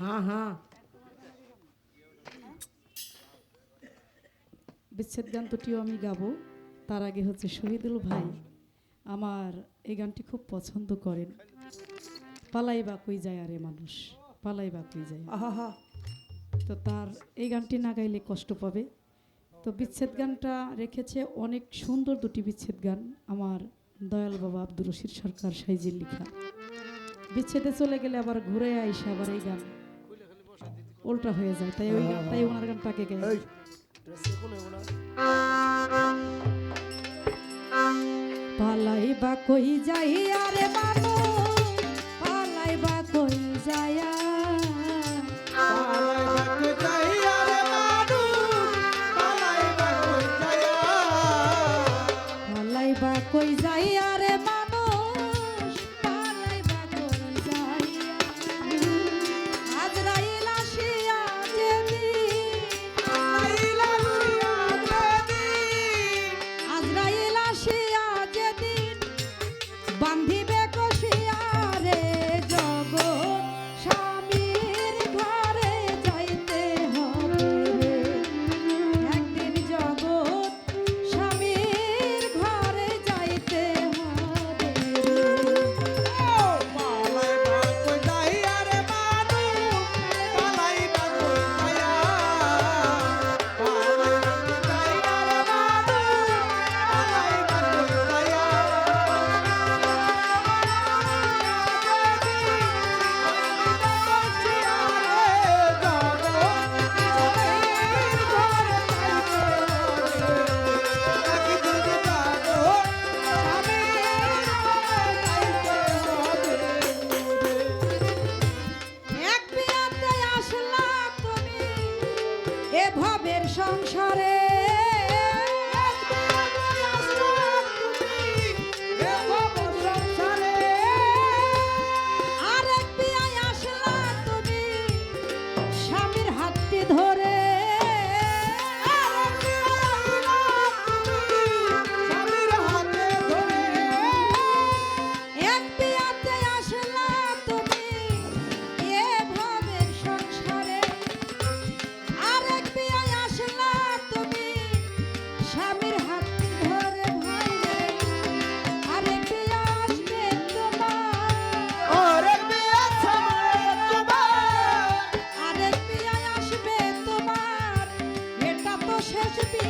হ্যাঁ হ্যাঁ বিচ্ছেদ গান দুটিও আমি গাবো। তার আগে হচ্ছে শহীদুল ভাই আমার এই গানটি খুব পছন্দ করেন। পালাই বা কই যায় আরে মানুষ পালাই বা কই যায়। আহা। তো তার এই গানটি না গাইলে কষ্ট পাবে। তো বিচ্ছেদ গানটা রেখেছে অনেক সুন্দর দুটি বিচ্ছেদ গান আমার দয়াল বাবা আব্দুর রশিদ সরকার সাইজির লিখা। বিচ্ছেদে চলে গেলে আবার ঘুরে আইসে আবার এই গান। উল্টা হয়ে যায় তাই ওই তাই ওনার গানটাকে গাই। পালাই বা কই যাই আরে মানু পালাই বা কই যায়া পালাই বাকে যাইয়া রে মানুষ পালাই বাকে যাইয়া? পালাই বা কই যাই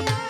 Bye.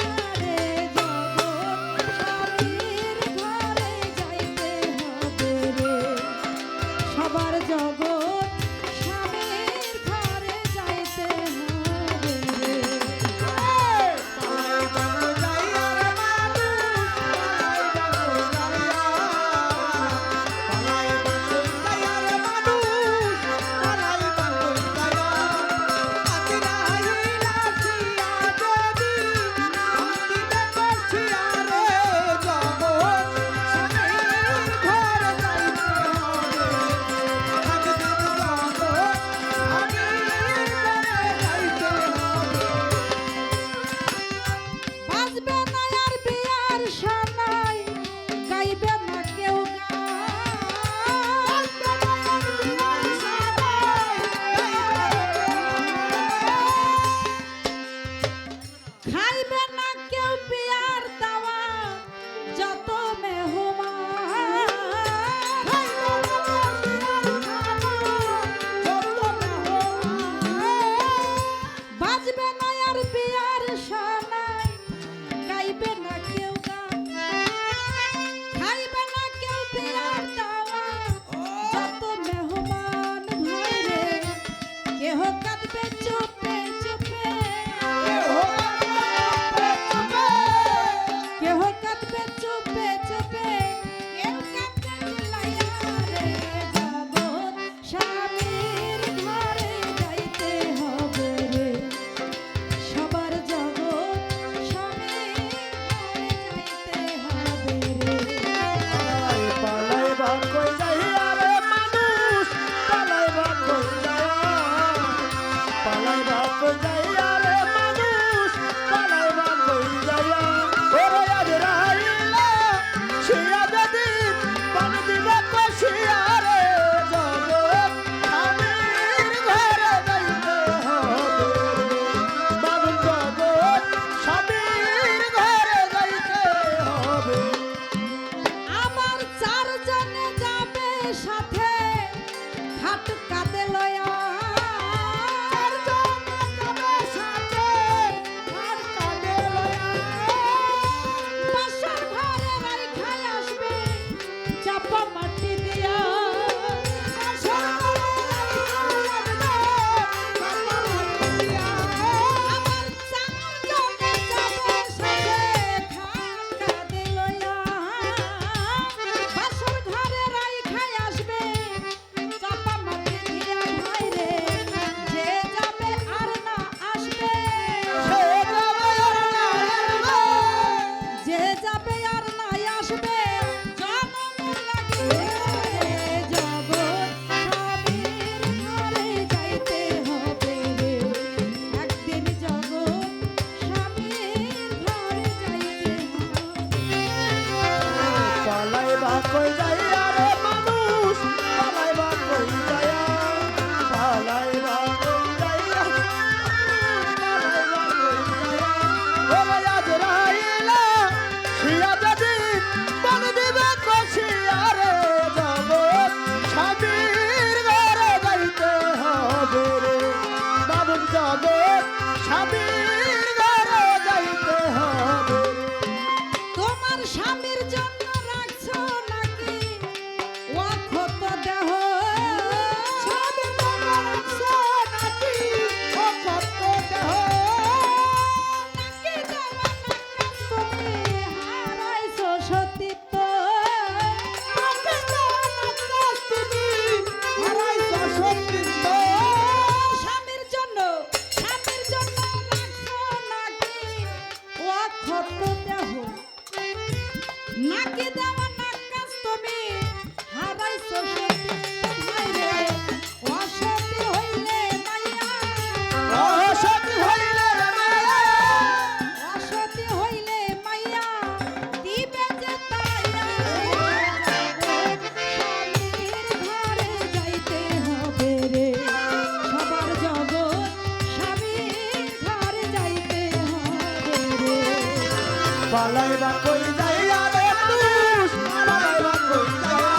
পালাইবা কই যাইয়া রে তুষ পালাইবা কই যাইয়া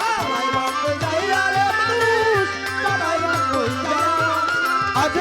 পালাইবা কই যাইয়া রে তুষ পালাইবা কই যাইয়া আজ